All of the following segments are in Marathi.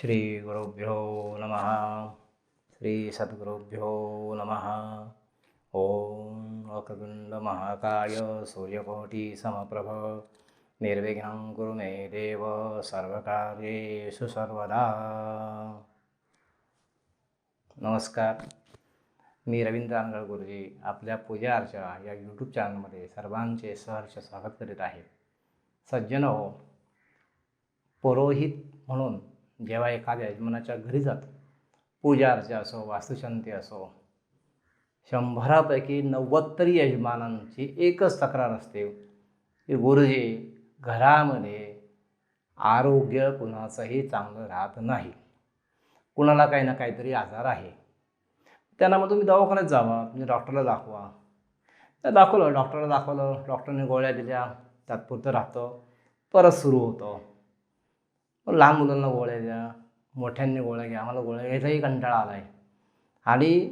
श्री गुरुभ्यो नमः। श्रीसद्गुरुभ्यो नमः। ॐ वक्रतुण्ड महाकाय समप्रभ निर्विघ्नं कुरु मे देव सर्वकार्येषु सर्वदा। नमस्कार। मी रवींद्र अनगळ गुरुजी आपल्या पूजा अर्चा या यूट्यूब चॅनलमध्ये सर्वांचे सहर्ष स्वागत करीत आहे. सज्जन हो पुरोहित म्हणून जेव्हा एखाद्या यजमानाच्या घरी जातो पूजा अर्चा असो वास्तुशांती असो शंभरापैकी नव्वद तरी यजमानांची एकच तक्रार असते की गुरुजी घरामध्ये आरोग्य कुणाचंही चांगलं राहत नाही. कुणाला काही ना काहीतरी आजार आहे. त्यांना मग तुम्ही दवाखान्यात जावा तुम्ही डॉक्टरला दाखवा. तर दाखवलं डॉक्टरला दाखवलं डॉक्टरने गोळ्या दिल्या तात्पुरतं राहतं परत सुरू होतं. लहान मुलांना गोळ्या द्या मोठ्यांनी गोळ्या घ्या आम्हाला गोळ्या घ्यायचाही कंटाळा आला आहे आणि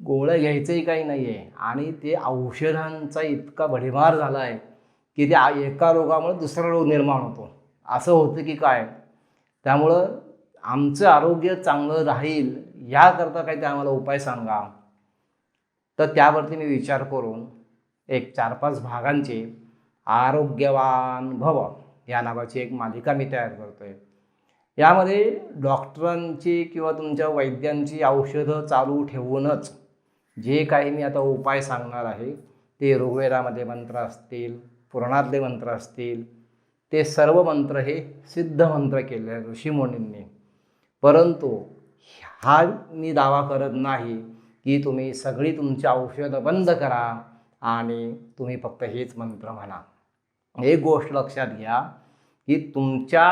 गोळ्या घ्यायचंही काही नाही आहे आणि ते औषधांचा इतका भडीमार झाला आहे की ते एका रोगामुळे दुसरा रोग निर्माण होतो. असं होतं की काय? त्यामुळं आमचं आरोग्य चांगलं राहील याकरता काही ते आम्हाला उपाय सांगा. तर त्यावरती मी विचार करून एक चार पाच भागांचे आरोग्यवान भव या नावाची एक मालिका मी तयार करतो आहे यामध्ये डॉक्टरांची किंवा तुमच्या वैद्यांची औषधं चालू ठेवूनच जे काही मी आता उपाय सांगणार आहे ते ऋग्वेदामध्ये मंत्र असतील पुराणातले मंत्र असतील ते सर्व मंत्र हे सिद्ध मंत्र केले आहेत ऋषीमुनींनी. परंतु हा मी दावा करत नाही की तुम्ही सगळी तुमची औषधं बंद करा आणि तुम्ही फक्त हेच मंत्र म्हणा. एक गोष्ट लक्षात घ्या की तुमच्या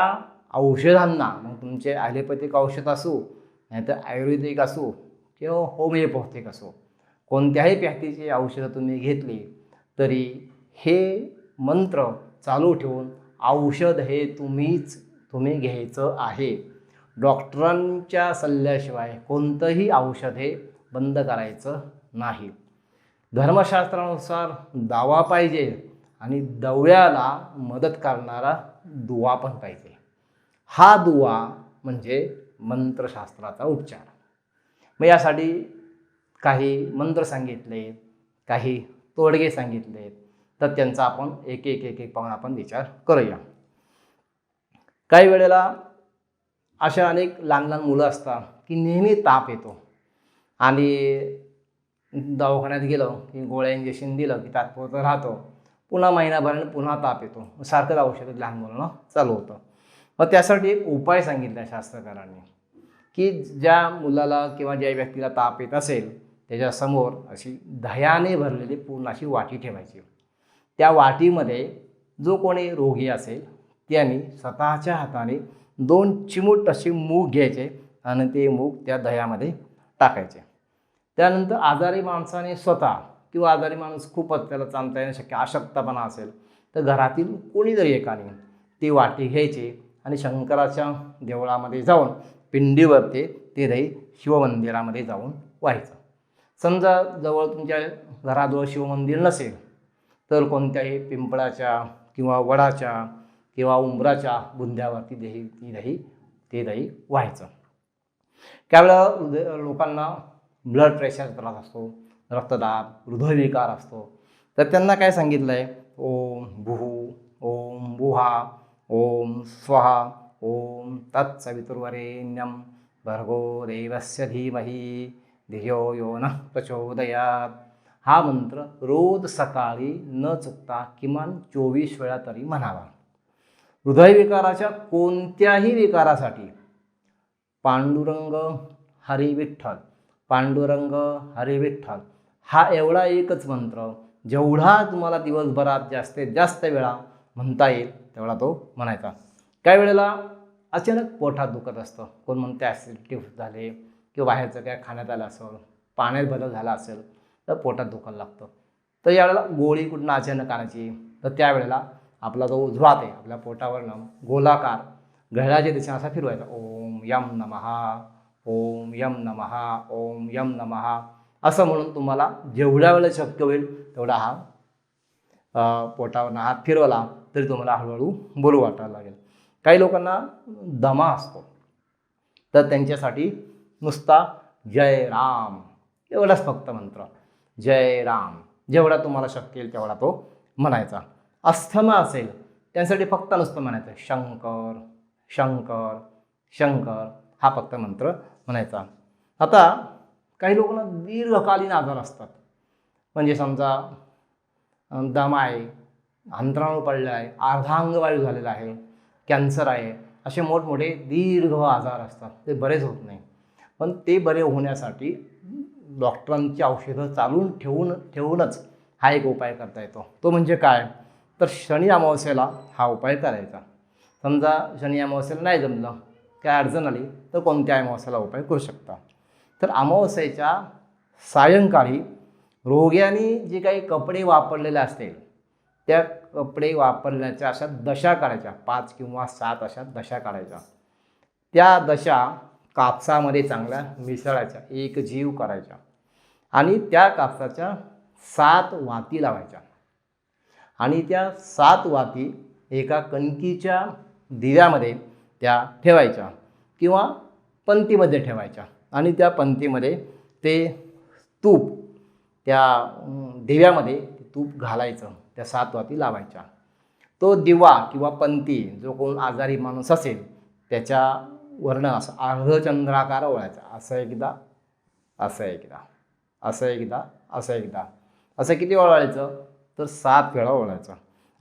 औषधांना मग तुमचे ॲलोपॅथिक औषध असो नाहीतर आयुर्वेदिक असो किंवा होमिओपॅथिक असो कोणत्याही पॅथीची औषधं तुम्ही घेतली तरी हे मंत्र चालू ठेवून औषध हे तुम्हीच तुम्ही घ्यायचं आहे. डॉक्टरांच्या सल्ल्याशिवाय कोणतंही औषध हे बंद करायचं नाही. धर्मशास्त्रानुसार दावा पाहिजे आणि दव्याला मदत करणारा दुवा पण पाहिजे. हा दुवा म्हणजे मंत्रशास्त्राचा उपचार. मग यासाठी काही मंत्र सांगितले काही तोडगे सांगितले तर त्यांचा आपण एक एक एक एक पाहून आपण विचार करूया. काही वेळेला अशा अनेक लहान लहान मुलं असतात की नेहमी ताप येतो. आणि दवाखान्यात गेलं की गोळ्या इंजेक्शन दिलं की तात्पुरतं राहतो. पुन्हा महिनाभराने पुन्हा ताप येतो. सारखंच औषध लहान मुलांना चालू होतं. मग त्यासाठी एक उपाय सांगितला शास्त्रकारांनी की ज्या मुलाला किंवा ज्या व्यक्तीला ताप येत असेल त्याच्यासमोर अशी दह्याने भरलेली पूर्ण अशी वाटी ठेवायची. त्या वाटीमध्ये जो कोणी रोगी असेल त्याने स्वतःच्या हाताने दोन चिमूट असे मूग घ्यायचे आणि ते मूग त्या दह्यामध्ये टाकायचे. त्यानंतर आजारी माणसाने स्वतः किंवा आजारी माणूस खूपच त्याला चालता येणं शक्य अशक्तपणा असेल तर घरातील कोणी जरी एकाने ती वाटी घ्यायची आणि शंकराच्या देवळामध्ये जाऊन पिंडीवरती ते दही शिवमंदिरामध्ये जाऊन व्हायचं. समजा जवळ तुमच्या घराजवळ शिवमंदिर नसेल तर कोणत्याही पिंपळाच्या किंवा वडाच्या किंवा उंबराच्या बुंद्यावरती दही ती दही ते दही व्हायचं. त्यावेळेला हृदय लोकांना ब्लड प्रेशर त्रास असतो रक्तदाब हृदयविकार असतो. तर त्यांना काय सांगितलं आहे ओम भू ओम बुहा ओम स्वहा ओम तत्सवितुर्वरेण्यं भर्गो देवस्य धीमही धियो यो न प्रचोदयात। हा मंत्र रोज सकाळी न चुकता किमान चोवीस वेळा तरी म्हणावा. हृदयविकाराच्या कोणत्याही विकारासाठी पांडुरंग हरिविठ्ठल पांडुरंग हरिविठ्ठल हा एवढा एकच मंत्र जेवढा तुम्हाला दिवसभरात जास्तीत जास्त वेळा म्हणता येईल तेवढा तो म्हणायचा. काही वेळेला अचानक पोटात दुखत असतं. कोण म्हणते ॲसिडिटी झाले किंवा बाहेरचं काय खाण्यात आलं असेल पाण्यात बदल झाला असेल तर पोटात दुखायला लागतं. तर यावेळेला गोळी कुठनं अचानक आणायची? तर त्यावेळेला आपला जो उजवात आहे आपल्या पोटावरनं गोलाकार घड्याच्या दिशेने असा फिरवायचा. ओम यम नमहा ओम यम नमहा ओम यम नमहा असं म्हणून तुम्हाला जेवढ्या वेळेला शक्य होईल तेवढा हा पोटावरनं हात फिरवला. तरी तुम्हाला हळूहळू बोलू वाटायला लागेल. काही लोकांना दमा असतो. तर त्यांच्यासाठी नुसता जय राम एवढाच फक्त मंत्र. जय राम जेवढा तुम्हाला शक्य येईल तेवढा तो म्हणायचा. अस्थमा असेल त्यांसाठी फक्त नुसतं म्हणायचं शंकर शंकर शंकर हा फक्त मंत्र म्हणायचा. आता काही लोकांना दीर्घकालीन आजार असतात. म्हणजे समजा दमा आहे अंतराणू पडलं आहे अर्धांगवायू झालेला आहे कॅन्सर आहे असे मोठमोठे दीर्घ आजार असतात. ते बरेच होत नाही. पण ते बरे होण्यासाठी डॉक्टरांची औषधं चालून ठेवून ठेवूनच हा एक उपाय करता येतो. तो म्हणजे काय? तर शनी अमावस्येला हा उपाय करायचा. समजा शनी अमावस्येला नाही जमलं काय अडचण आली तर कोणत्या अमावस्याला उपाय करू शकता? तर अमावस्येच्या सायंकाळी रोग्याने जे काही कपडे वापरलेले असतील त्या कपडे वापरण्याच्या अशा दशा काढायच्या. पाच किंवा सात अशा दशा काढायच्या. त्या दशा कापसामध्ये चांगल्या मिसळायच्या. एक जीव करायच्या आणि त्या कापसाच्या सात वाती लावायच्या. आणि त्या सात वाती एका कणकीच्या दिव्यामध्ये त्या ठेवायच्या किंवा पंतीमध्ये ठेवायच्या. आणि त्या पंतीमध्ये ते तूप त्या दिव्यामध्ये ते तूप घालायचं. त्या सात वाती लावायच्या. तो दिवा किंवा पंती जो कोण आजारी माणूस असेल त्याच्या वर्ण असं अर्धचंद्राकार ओळायचा. असं एकदा असं एकदा असं एकदा असं एकदा. असं किती ओळायचं? तर सात वेळा ओळायचं.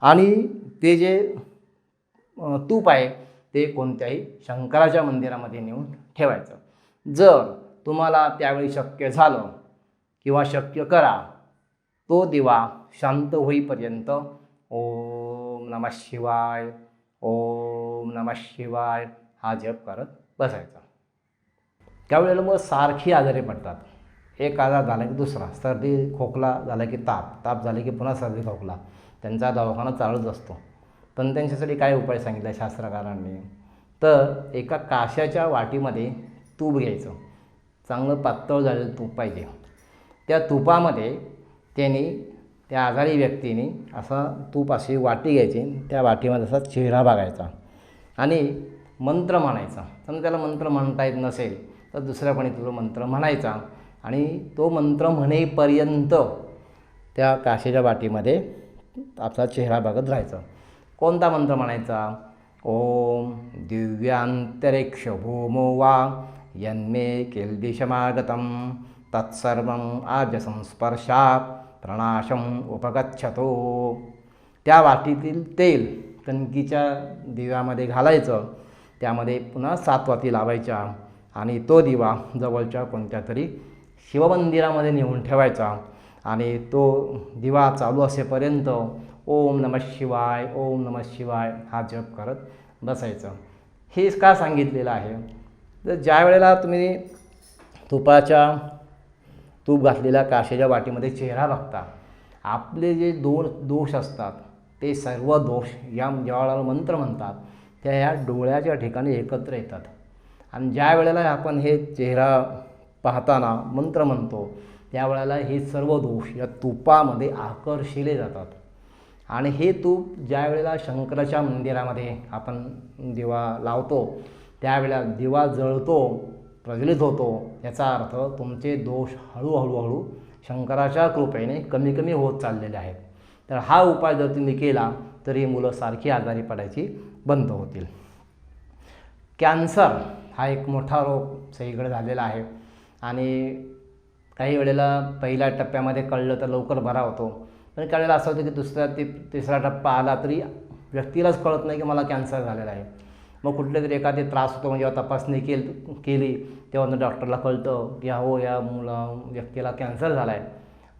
आणि ते जे तूप आहे ते कोणत्याही शंकराच्या मंदिरामध्ये नेऊन ठेवायचं. जर तुम्हाला त्यावेळी शक्य झालं किंवा शक्य करा तो दिवा शांत होईपर्यंत ओम नमः शिवाय ओम नमः शिवाय हा जप करत बसायचा. त्यावेळेला मग सारखी आजारी पडतात. एक आजार झाला की दुसरा. सर्दी खोकला झाला की ताप. ताप झाले की पुन्हा सर्दी खोकला. त्यांचा दवाखाना चालूच असतो. पण त्यांच्यासाठी काय उपाय सांगितला शास्त्रकारांनी? तर एका काशाच्या वाटीमध्ये तूप घ्यायचं. चांगलं पातळ झालेलं तूप पाहिजे. त्या तुपामध्ये त्यांनी त्या आजारी व्यक्तीने असा तूप अशी वाटी घ्यायची त्या वाटीमध्ये असा चेहरा बघायचा आणि मंत्र म्हणायचा. समजा त्याला मंत्र म्हणता येत नसेल तर दुसऱ्या कोणी तुझं मंत्र म्हणायचा आणि तो मंत्र म्हणेपर्यंत त्या काशीच्या वाटीमध्ये आपला चेहरा बघत राहायचा. कोणता मंत्र म्हणायचा? ओम दिव्यांतरिक्ष भूमो वा यन्मे किल्दिशमागतं तत्सर्वं आजसंस्पर्शात् प्रणाशम उपगच्छतो. त्या वाटीतील तेल कणकीच्या दिव्यामध्ये घालायचं. त्यामध्ये पुन्हा सात वाती लावायच्या आणि तो दिवा जवळच्या कोणत्या तरी शिवमंदिरामध्ये नेऊन ठेवायचा. आणि तो दिवा चालू असेपर्यंत ओम नमः शिवाय ओम नमः शिवाय हा जप करत बसायचं. हे का सांगितलेलं आहे? तर ज्या वेळेला तुम्ही तुपाच्या तूप घातलेल्या काशेच्या वाटीमध्ये चेहरा बघता. आपले जे दोन दोष असतात ते सर्व दोष या ज्या मंत्र म्हणतात. त्या ह्या डोळ्याच्या ठिकाणी एकत्र येतात. आणि ज्या वेळेला आपण हे चेहरा पाहताना मंत्र म्हणतो त्यावेळेला हे सर्व दोष या तुपामध्ये आकर्षिले जातात. आणि हे तूप ज्या वेळेला शंकराच्या मंदिरामध्ये आपण दिवा लावतो त्यावेळेला दिवा जळतो प्रज्वलित होतो याचा अर्थ तुमचे दोष हळूहळू हळू शंकराच्या कृपेने कमी कमी होत चाललेले आहेत. तर हा उपाय जर तुम्ही केला तर ही मुलं सारखी आजारी पडायची बंद होतील. कॅन्सर हा एक मोठा रोग सगळीकडे झालेला आहे. आणि काही वेळेला पहिल्या टप्प्यामध्ये कळलं तर लवकर बरा होतो. पण काही वेळेला असं होतं की दुसऱ्या ते तिसरा टप्पा आला तरी व्यक्तीलाच कळत नाही की मला कॅन्सर झालेला आहे. मग कुठले तरी एखादे त्रास होतो म्हणजे जेव्हा तपासणी केल केली तेव्हा डॉक्टरला कळतं की हो या मुला व्यक्तीला कॅन्सर झाला आहे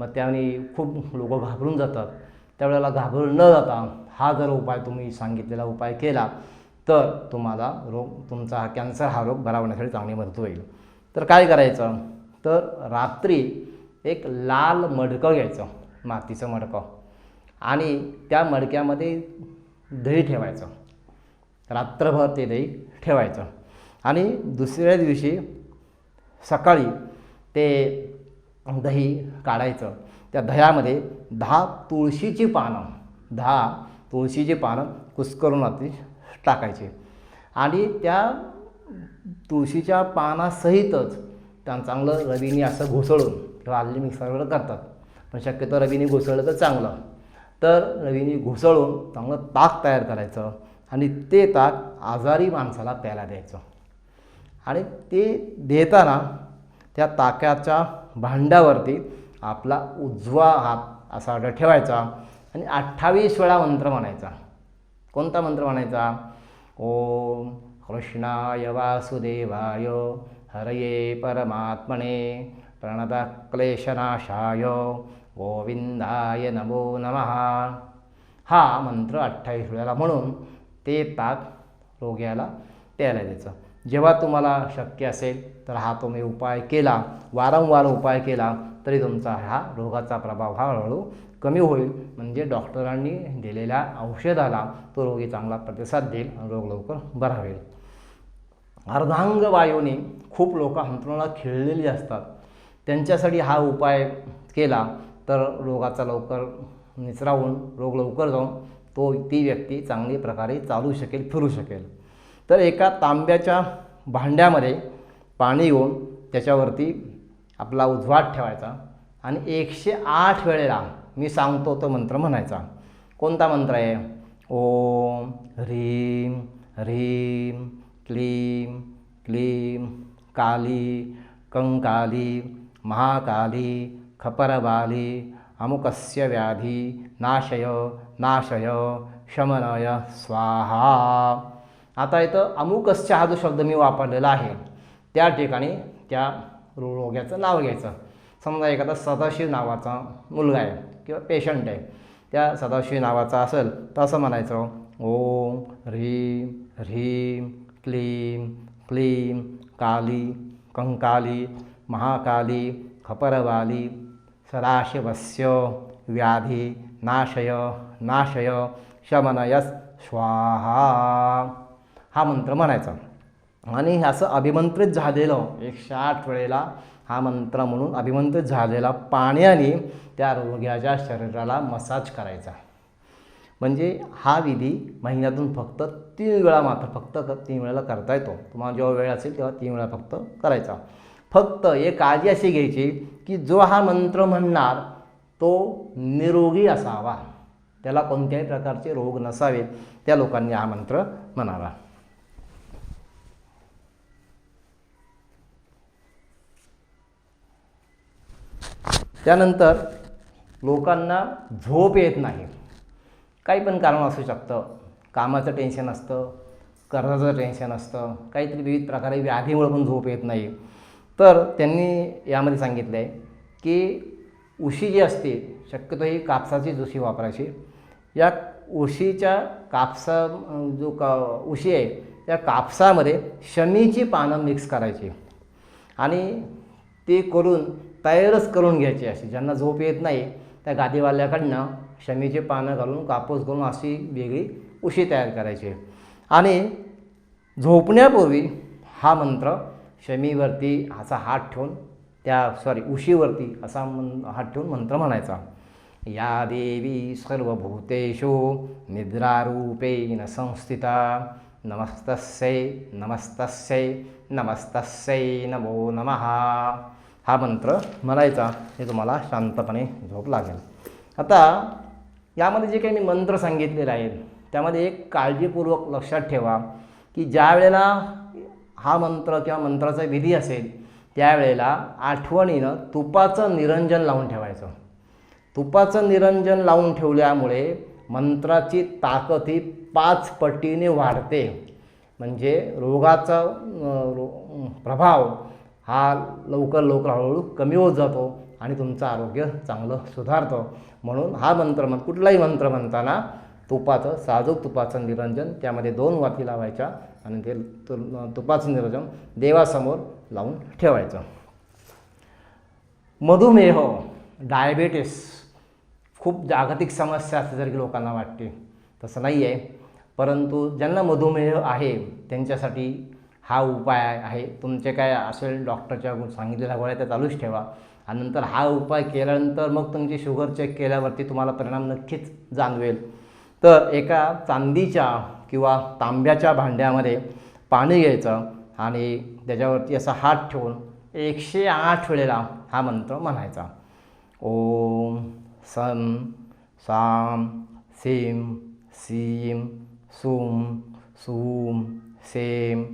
मग त्याने खूप लोक घाबरून जातात. त्यावेळेला घाबरून न जाता हा जर उपाय तुम्ही सांगितलेला उपाय केला तर तुम्हाला रोग तुमचा हा कॅन्सर हा रोग बरा होण्यासाठी चांगली मदत होईल. तर काय करायचं? तर रात्री एक लाल मडकं घ्यायचं मातीचं मडकं. आणि त्या मडक्यामध्ये दही ठेवायचं. रात्रभर ते दही ठेवायचं. आणि दुसऱ्या दिवशी सकाळी ते दही काढायचं. त्या दह्यामध्ये दहा तुळशीची पानं दहा तुळशीची पानं कुस्करून आती टाकायची. आणि त्या तुळशीच्या पानासहितच त्या चांगलं रवीने असं घुसळून किंवा आलेली मिक्सरवर करतात. पण शक्यतो रवीने घुसळलं तर चांगलं. तर रवीने घुसळून चांगलं ताक तयार करायचं. आणि ते ताक आजारी माणसाला प्यायला द्यायचं. आणि ते देताना त्या ताकाच्या भांड्यावरती आपला उजवा हात असा ठेवायचा आणि अठ्ठावीस वेळा मंत्र म्हणायचा. कोणता मंत्र म्हणायचा? ओम कृष्णाय वासुदेवाय हरये परमात्मने प्रणतक्लेशनाशाय गोविंदाय नमो नमः. हा मंत्र अठ्ठावीस वेळाला म्हणून ते ताक रोग्याला प्यायला द्यायचं. जेव्हा तुम्हाला शक्य असेल तर हा तुम्ही उपाय केला वारंवार उपाय केला तरी तुमचा हा रोगाचा प्रभाव हा हळूहळू कमी होईल. म्हणजे डॉक्टरांनी दिलेल्या औषधाला तो रोगी चांगला प्रतिसाद देईल आणि रोग लवकर बरा होईल. अर्धांग वायूने खूप लोक अंतरुणाला खिळलेली असतात. त्यांच्यासाठी हा उपाय केला तर रोगाचा लवकर निचरा होऊन रोग लवकर जाऊन तो ती व्यक्ती चांगली प्रकारे चालू शकेल फिरू शकेल. तर एका तांब्याच्या भांड्यामध्ये पाणी घेऊन त्याच्यावरती आपला उजवाट ठेवायचा आणि एकशे आठ वेळेला मी सांगतो तो मंत्र म्हणायचा. कोणता मंत्र आहे? ओम ह्रीम ह्रीम क्लीम क्लीम काली कंकाली महाकाली खपरबाली अमुकस्य व्याधी नाशय नाशय शमनय स्वाहा. आता इथं अमुकसच्या हा जो शब्द मी वापरलेला आहे त्या ठिकाणी त्या रोग्याचं नाव घ्यायचं. समजा एखादा सदाशिव नावाचा मुलगा आहे किंवा पेशंट आहे त्या सदाशिव नावाचा असेल तर असं म्हणायचं ओम ह्रीम ह्रीम क्लीम क्लीम काली कंकाली महाकाली खपरवाली सदाशिवस्य व्याधी नाशय. नाशय शमनयस स्वाहा. हा मंत्र म्हणायचा. आणि असं अभिमंत्रित झालेलं एकशे आठ वेळेला हा मंत्र म्हणून अभिमंत्रित झालेला पाण्याने त्या रोग्याच्या शरीराला मसाज करायचा. म्हणजे हा विधी महिन्यातून फक्त तीन वेळा मात्र फक्त तीन वेळेला करता येतो. तुम्हाला जेव्हा वेळ असेल तेव्हा तीन वेळा फक्त करायचा. फक्त एक काळजी अशी घ्यायची की जो हा मंत्र म्हणणार तो निरोगी असावा. त्याला कोणत्याही प्रकारचे रोग नसावेत. त्या लोकांनी हा मंत्र म्हणावा. त्यानंतर लोकांना झोप येत नाही. काही पण कारण असू शकतं. कामाचं टेन्शन असतं कर्जाचं टेन्शन असतं काहीतरी विविध प्रकारे व्याधीमुळे पण झोप येत नाही. तर त्यांनी यामध्ये सांगितलं आहे की उशी जी असते शक्यतो ही कापसाचीच उशी वापरायची. या उशीच्या कापसा जो का उशी आहे त्या कापसामध्ये शमीची पानं मिक्स करायची. आणि ते करून तयारच करून घ्यायची अशी. ज्यांना झोप येत नाही त्या गादीवाल्याकडनं शमीचे पानं घालून कापूस घालून अशी वेगळी उशी तयार करायची. आणि झोपण्यापूर्वी हा मंत्र शमीवरती असा हात ठेवून त्या सॉरी उशीवरती असा मन हात ठेवून मंत्र म्हणायचा. या देवी सर्वभूतेषु निद्रारूपेण संस्थिता। नमस्तस्यै नमस्तस्यै नमस्तस्यै नमो नमः। हा मंत्र म्हणायचा हे तुम्हाला शांतपणे झोप लागेल. आता यामध्ये जे काही मी मंत्र सांगितलेले आहेत त्यामध्ये एक काळजीपूर्वक लक्षात ठेवा की ज्या वेळेला हा मंत्र किंवा मंत्राचा विधी असेल त्यावेळेला आठवणीनं तुपाचं निरंजन लावून ठेवायचं. तुपाचं निरंजन लावून ठेवल्यामुळे मंत्राची ताकद ही पाच पटीने वाढते. म्हणजे रोगाचा रो प्रभाव हा लवकर लवकर हळूहळू कमी होत जातो आणि तुमचं आरोग्य चांगलं सुधारतं. म्हणून हा मंत्र म्हण कुठलाही मंत्र म्हणताना तुपाचं साजूक तुपाचं निरंजन त्यामध्ये दोन वाती लावायच्या आणि ते तु- तुपाचं निरंजन देवासमोर लावून ठेवायचं. मधुमेह डायबेटीस खूप जागतिक समस्या असल्यासारखी लोकांना वाटते. तसं नाही आहे परंतु ज्यांना मधुमेह आहे त्यांच्यासाठी हा उपाय आहे. तुमचे काय असेल डॉक्टरच्या सांगितलेल्या गोळ्या त्या चालूच ठेवा. आणि नंतर हा उपाय केल्यानंतर मग तुमची शुगर चेक केल्यावरती तुम्हाला परिणाम नक्कीच जाणवेल. तर एका चांदीच्या किंवा तांब्याच्या भांड्यामध्ये पाणी घ्यायचं आणि त्याच्यावरती असा हात ठेवून एकशे आठ वेळेला हा मंत्र म्हणायचा. ओम. सं साम सीम सीम सूम सूम सेम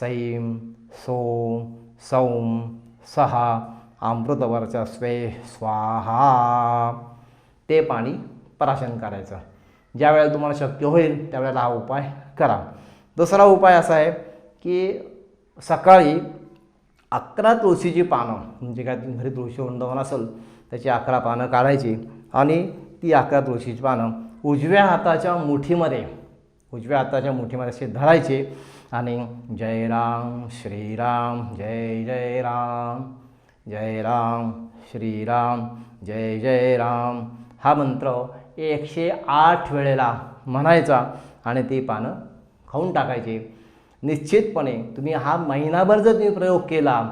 सैम सोम सौम सहा अमृतवरचा स्वे स्वाहा. ते पाणी प्राशन करायचं. ज्या वेळेला तुम्हाला शक्य होईल त्यावेळेला हा उपाय करा. दुसरा उपाय असा आहे की सकाळी अकरा तुळशीची पानं म्हणजे काय तुम्ही घरी तुळशी वृंदावन असेल त्याची अकरा पानं काढायची आणि ती अकरा तुळशीची पानं उजव्या हाताच्या मुठीमध्ये उजव्या हाताच्या मुठीमध्ये असे धरायचे आणि जय राम श्रीराम जय जय राम जय राम श्रीराम जय जय राम. हा मंत्र एकशे आठ वेळेला म्हणायचा आणि ती पानं खाऊन टाकायची. निश्चितपणे तुम्ही हा महिनाभर जर तुम्ही प्रयोग केला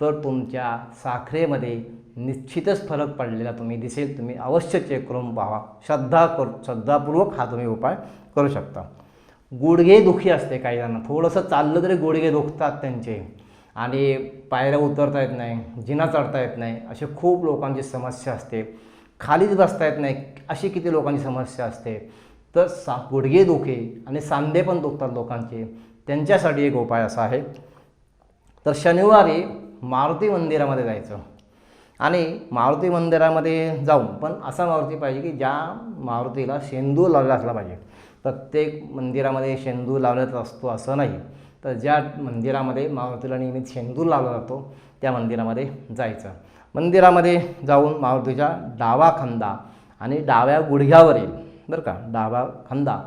तर तुमच्या साखरेमध्ये निश्चितच फरक पडलेला तुम्ही दिसेल. तुम्ही अवश्य चेक करून पाहा. श्रद्धा कर श्रद्धापूर्वक हा तुम्ही उपाय करू शकता. गुडघे दुखी असते काही जणांना. थोडंसं चाललं तरी गुडघे दुखतात त्यांचे. आणि पायऱ्या उतरता येत नाही जिना चढता येत नाही. असे खूप लोकांची समस्या असते. खालीच बसता येत नाही. अशी किती लोकांची समस्या असते. तर सा गुडघे दुखे आणि सांधे पण दुखतात लोकांचे. त्यांच्यासाठी एक उपाय असा आहे. तर शनिवारी मारुती मंदिरामध्ये जायचं. आणि मारुती मंदिरामध्ये जाऊन पण असा मारुती पाहिजे की ज्या मारुतीला शेंदूर लावला असला पाहिजे. प्रत्येक मंदिरामध्ये शेंदूर लावला असतो असं नाही. तर ज्या मंदिरामध्ये मारुतीला नियमित शेंदूर लावला जातो त्या मंदिरामध्ये जायचं. मंदिरामध्ये जाऊन मारुतीच्या डावा खांदा आणि डाव्या गुडघ्यावरील बरं का डावा खांदा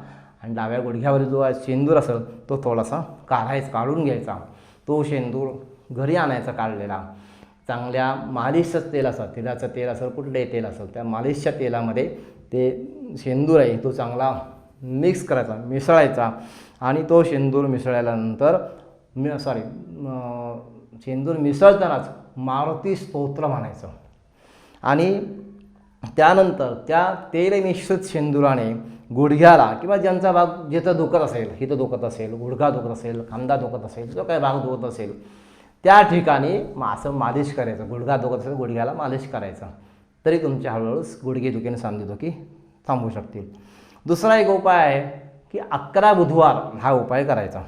आणि डाव्या गुडघ्यावरील जो शेंदूर असेल तो थोडासा काढायचा काढून घ्यायचा. तो शेंदूर घरी आणायचा काढलेला. चांगल्या मालिशचं तेल असं तिळाचं तेल असेल कुठलंही तेल असेल त्या मालिशच्या तेलामध्ये ते शेंदूर आहे तो चांगला मिक्स करायचा मिसळायचा. आणि तो शेंदूर मिसळल्यानंतर मी सॉरी शेंदूर मिसळतानाच मारुती स्तोत्र म्हणायचं. आणि त्यानंतर त्या तेल मिश्रित शेंदुराने गुडघ्याला किंवा ज्यांचा भाग जिथं दुखत असेल हिथं दुखत असेल गुडघा दुखत असेल खांदा दुखत असेल जो काही भाग दुखत असेल त्या ठिकाणी मग असं मालिश करायचं. गुडघा दुखत असेल गुडघ्याला मालिश करायचं. तरी तुमच्या हळूहळू गुडघे दुखीने आणि थांबू शकतील. दुसरा एक उपाय आहे की अकरा बुधवार हा उपाय करायचा.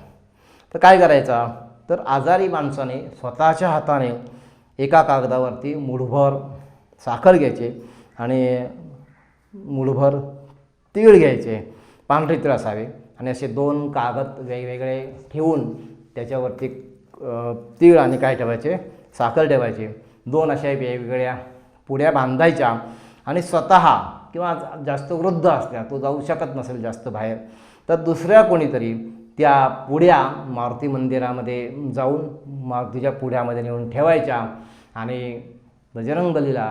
तर काय करायचा? तर आजारी माणसाने स्वतःच्या हाताने एका कागदावरती मुठभर साखर घ्यायचे आणि मुठभर तीळ घ्यायचे. पांढरे तीळ असावे. आणि असे दोन कागद वेगवेगळे ठेवून त्याच्यावरती तीळ आणि काय ठेवायचे? साखर ठेवायचे. दोन अशा वेगवेगळ्या पुड्या बांधायच्या आणि स्वतः किंवा जास्त वृद्ध असल्या तो जाऊ शकत नसेल जास्त बाहेर तर दुसऱ्या कोणीतरी त्या पुड्या मारुती मंदिरामध्ये जाऊन मारुतीच्या पुड्यामध्ये नेऊन ठेवायच्या आणि बजरंगबलीला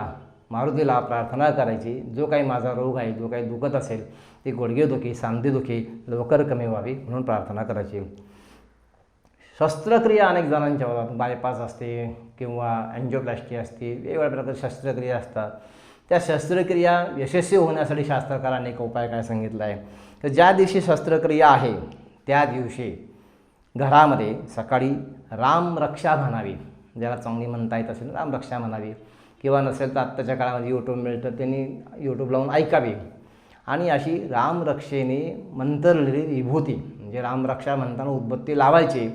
मारुतीला प्रार्थना करायची. जो काही माझा रोग आहे जो काही दुखत असेल ती गुडघेदुखी सांधेदुखी लवकर कमी व्हावी म्हणून प्रार्थना करायची. शस्त्रक्रिया अनेक जणांच्या होतात बायपास असते किंवा अँजिओप्लास्टी असते वेगवेगळ्या प्रकारच्या शस्त्रक्रिया असतात. त्या शस्त्रक्रिया यशस्वी होण्यासाठी शास्त्रकारांनी एक उपाय काय सांगितला आहे तर ज्या दिवशी शस्त्रक्रिया आहे त्या दिवशी घरामध्ये सकाळी रामरक्षा म्हणावी. ज्याला चांगली म्हणता येत असेल रामरक्षा म्हणावी. किंवा नसेल तर आत्ताच्या काळामध्ये यूट्यूब मिळतं त्यांनी यूट्यूब लावून ऐकावी. आणि अशी रामरक्षेने मंत्रलेली विभूती म्हणजे रामरक्षा म्हणताना उद्बत्ती लावायची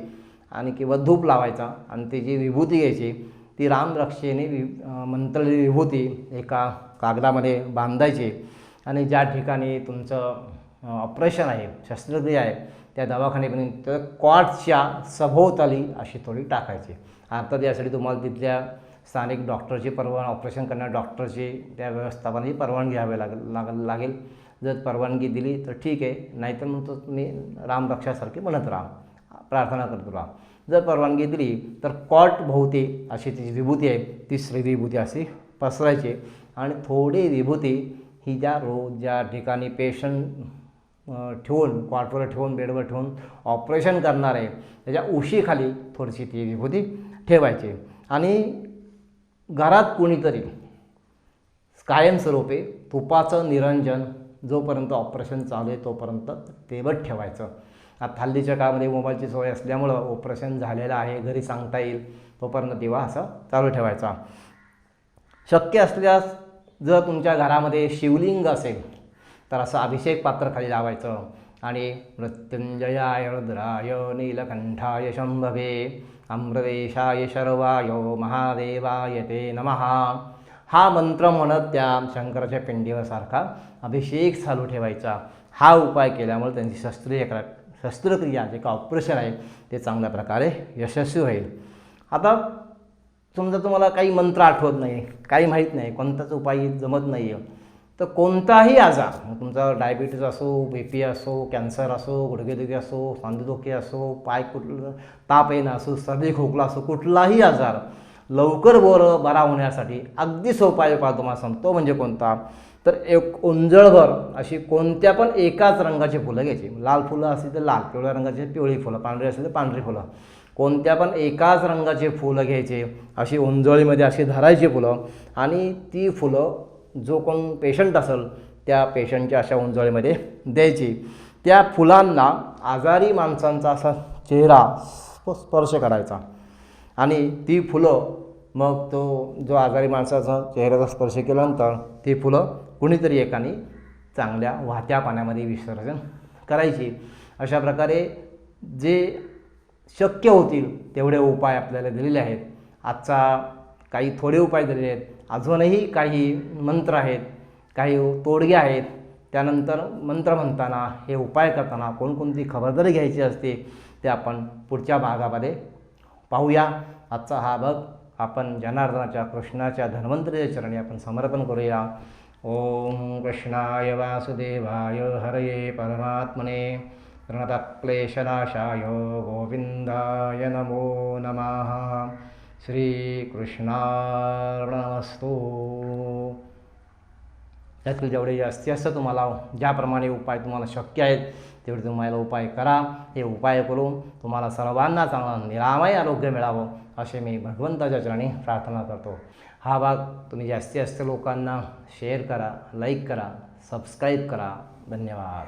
आणि किंवा धूप लावायचा आणि ती जी विभूती घ्यायची ती रामरक्षेने वि मंत्रलेली विभूती एका कागदामध्ये बांधायची. आणि ज्या ठिकाणी तुमचं ऑपरेशन आहे शस्त्रक्रिया आहे त्या दवाखान्यापर्यंत क्वार्टच्या सभोवताली अशी थोडी टाकायची. अर्थात यासाठी तुम्हाला तिथल्या स्थानिक डॉक्टरची परवानगी ऑपरेशन करणाऱ्या डॉक्टरची त्या व्यवस्थापनाची परवानगी घ्यावी लागेल लाग लागेल. जर परवानगी दिली तर ठीक आहे. नाहीतर मग तो तुम्ही रामरक्षासारखी म्हणत राहा. प्रार्थना करतो राहा जर परवानगी दिली तर कॉट भोवती अशी ती विभूती आहे. ती श्री विभूती अशी पसरायची आणि थोडी विभूती ही ज्या रोज ज्या ठिकाणी पेशंट ठेवून कॉटवर ठेवून बेडवर ठेवून ऑपरेशन करणार आहे त्याच्या उशीखाली थोडीशी ती विभूती ठेवायची आणि घरात कोणीतरी कायमस्वरूपी तुपाचं निरंजन जोपर्यंत ऑपरेशन चालू आहे तोपर्यंत तेवत ठेवायचं. आता हल्लीच्या काळामध्ये मोबाईलची सोय असल्यामुळं ऑपरेशन झालेलं आहे घरी सांगता येईल तोपर्यंत दिवा असा चालू ठेवायचा. शक्य असल्यास जर तुमच्या घरामध्ये शिवलिंग असेल तर असं अभिषेक पात्र खाली लावायचं. आणि मृत्युंजयाय रुद्राय नीलकंठाय शंभवे अमृतेशाय शर्वाय महादेवाय ते नमः. हा मंत्र म्हणत त्या शंकराच्या पिंडीवर सारखा अभिषेक चालू ठेवायचा. हा उपाय केल्यामुळे त्यांची शस्त्रीय शस्त्रक्रिया जे का ऑपरेशन आहे ते चांगल्या प्रकारे यशस्वी होईल. आता समजा तुम्हाला काही मंत्र आठवत नाही काही माहीत नाही कोणताच उपाय जमत नाही आहे तर कोणताही आजार मग तुमचा डायबिटीज असो बी पी असो कॅन्सर असो गुडघेदुखी असो सांधेदुखी असो पाय कुठलं ताप येणं असो सर्दी खोकला असो कुठलाही आजार लवकर बरं बरा होण्यासाठी अगदी सोपा उपाय तुम्हाला सांगतो. म्हणजे कोणता? तर एक उंजळभर अशी कोणत्या पण एकाच रंगाची फुलं घ्यायची. लाल फुलं असतील तर लाल पिवळ्या रंगाची पिवळी फुलं पांढरी असतील तर पांढरी फुलं. कोणत्या पण एकाच रंगाचे फुलं घ्यायचे अशी उंजळीमध्ये अशी धरायची फुलं आणि ती फुलं जो कोण पेशंट असेल त्या पेशंटच्या अशा उंजळीमध्ये द्यायची. त्या फुलांना आजारी माणसांचा असा चेहरा स्प- स्पर्श करायचा आणि ती फुलं मग तो जो आजारी माणसाचा चेहऱ्याचा स्पर्श केल्यानंतर ती फुलं कुणीतरी एकाने चांगल्या वाहत्या पाण्यामध्ये विसर्जन करायची. अशा प्रकारे जे शक्य होतील तेवढे उपाय आपल्याला दिलेले आहेत. आजचा काही थोडे उपाय दिलेले आहेत. अजूनही काही मंत्र आहेत काही तोडगे आहेत. त्यानंतर मंत्र म्हणताना हे उपाय करताना कोणकोणती खबरदारी घ्यायची असते ते आपण पुढच्या भागामध्ये पाहूया. आजचा हा भाग आपण जनार्दनाच्या कृष्णाच्या धन्वंतरीच्या चरणी आपण समर्पण करूया. ओम कृष्णाय वासुदेवाय हरये परमात्मने. प्रणतक्लेशनाशाय गोविंदाय नमो नमः. श्रीकृष्णार्णमस्तु. त्यातील जेवढे जास्ती असतं तुम्हाला ज्याप्रमाणे उपाय तुम्हाला शक्य आहेत तेवढे तुम्हाला उपाय करा. हे उपाय करून तुम्हाला सर्वांना चांगला निरामय आरोग्य मिळावं. असे मी भगवंताच्या चरणी प्रार्थना करतो. हा भाग तुम्ही जास्तीत जास्त लोकांना शेअर करा लाईक करा सबस्क्राईब करा. धन्यवाद.